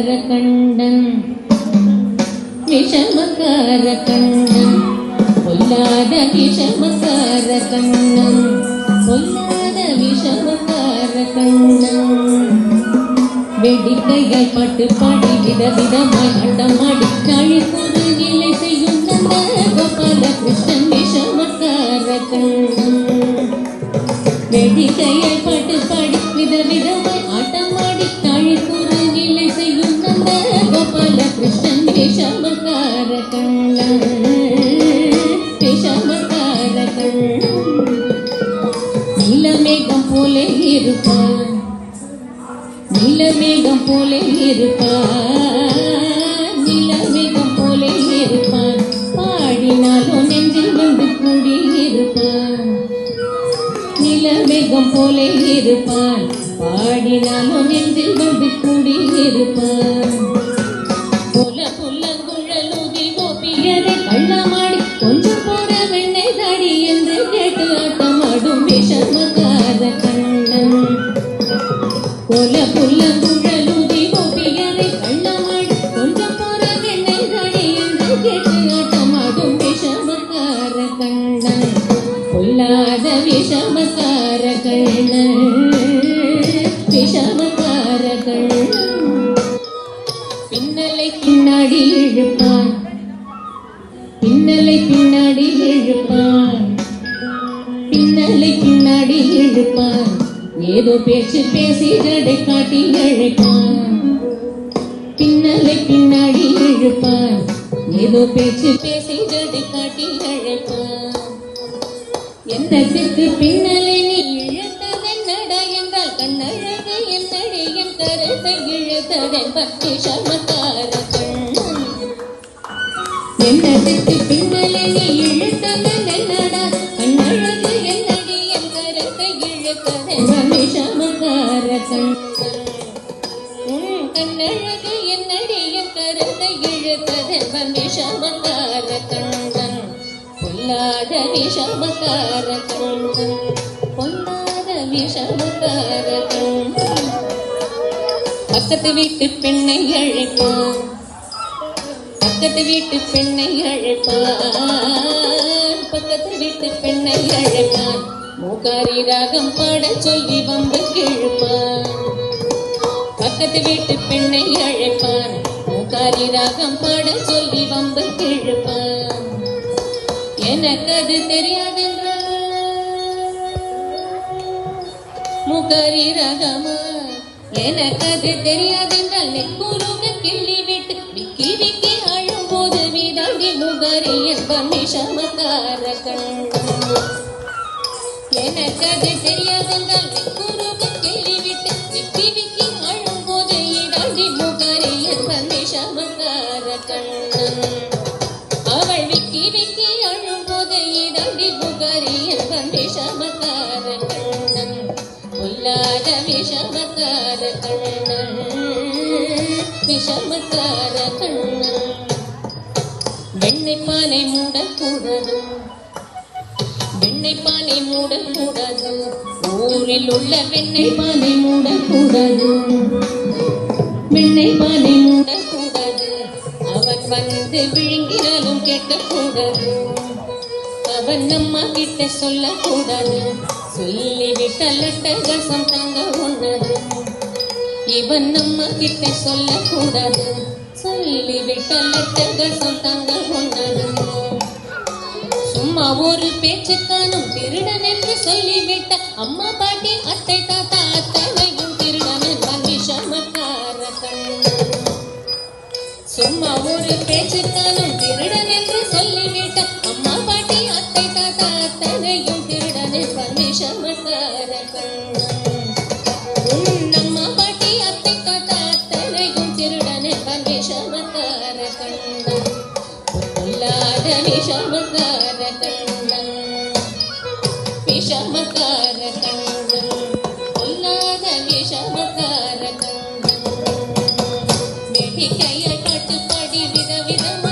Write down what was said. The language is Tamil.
விஷமகார கண்டன் விஷமகார கண்டன் பொல்லாத விஷமகார கண்ணன் பொல்லாத விஷமகார கண்ணன் வெடிக்கைகள் பட்டு பாடி வித விதமாய் அட்டமாடி கழிப்பொரு நிலை செய்யும் நந்த கோபால கிருஷ்ண விஷமக்கார கண்ணன் விஷமக்கார கண்ணன் நீலமேகம் போலே இருப்பான். நீலமேகம் போலே இருப்பான் நீலமேகம் போலே இருப்பான் பாடினாலும் நெஞ்சில் வந்து கூடியிருப்பான். நிலமேகம் போலே இருப்பான் பாடினாலும் நெஞ்சில் வந்து கூடி பொல்லாத விஷமக்கார கண்ணன் விஷமக்கார கண்ணன் பின்னலை பின்னாடி இழுப்பான் பின்னலை பின்னாடி இழுப்பான். பின்னலை பின்னாடி இழுப்பான். ஏதோ பேச்சு பேசி ஜடை காட்டி அழைப்பான். பின்னலை பின்னாடி இழுப்பான். ஏதோ பேச்சு பேசி ஜடை என்னத்திற்கு பின்னலே நீ இழுத்ததென்னடா என்றால் கண்ணழகு என்னடி என் கருத்தை இழுத்ததென் பற்றி சமக்கார கண்ணன். என்னத்திற்கு பின்னலே நீ இழுத்ததென்னடா கண்ணழகு என்னடி கருத்தை இழுத்ததென் கண்ணன். கண்ணழகு கருத்தை பொன்னாத விஷமக்கார கண்ணன் பொல்லாத விஷமக்கார கண்ணன் பக்கத்து வீட்டு பெண்ணை அழைப்பான் பக்கத்து வீட்டு பெண்ணை அழைப்பான் பக்கத்து வீட்டு பெண்ணை அழைப்பான் மூக்காரி ராகம் பாட சொல்லி வம்பு கிழப்பான் பக்கத்து வீட்டு பெண்ணை அழைப்பான் மூக்காரி ராகம் பாட சொல்லி வம்பு கிழப்பான் எனக்கு அது தெரியாதென்றால்? முகரி ரகமா? எனக்கு அது தெரியாதென்றால் நெக்குருக கிள்ளி விட்டு விக்கி விக்கி அழும் போது வீதாண்டி முகரி என்பம் விஷமக்கார எனக்கு அது தெரியாதென்றால் நெக்குருக கிள்ளி விட்டு விக்கி விக்கி அழும் போது வீதாண்டி முகரி என்பம் விஷமக்கார கண்ணன் பொல்லாத விஷமக்கார கண்ணன். விஷமக்கார கண்ணன். வெண்ணெய் மூடக்கூடாது வெண்ணெய் மூடக்கூடாது ஊரில் உள்ள வெண்ணெய் மூடக்கூடாது வெண்ணெய் பானை மூடக்கூடாது. அவன் வந்து விழுங்கினாலும் கேட்கக்கூடாது அவன் அம்மா கிட்ட சொல்லக்கூடாது. சொல்லிவிட்டால் அட்டகாசம் தங்க ஒண்ணது இவன் அம்மா கிட்ட சொல்லக்கூடாது. சொல்லிவிட்டால் அட்டகாசம் தங்க ஒண்ணது சும்மா ஒரு பேச்சு திருடன் என்று சொல்லிவிட்ட அம்மா பாட்டி அத்தை தாத்தா அத்தனையும் சும்மா ஒரு பேச்சு திருடன் என்று சொல்லிவிட்டான் அம்மா பாட்டி அத்தை தாத்தா அத்தனையும் திருடன் என்பான் விஷமக்கார கண்ணன் அம்மா பாட்டி அத்தை தாத்தா அத்தனையும் பாடி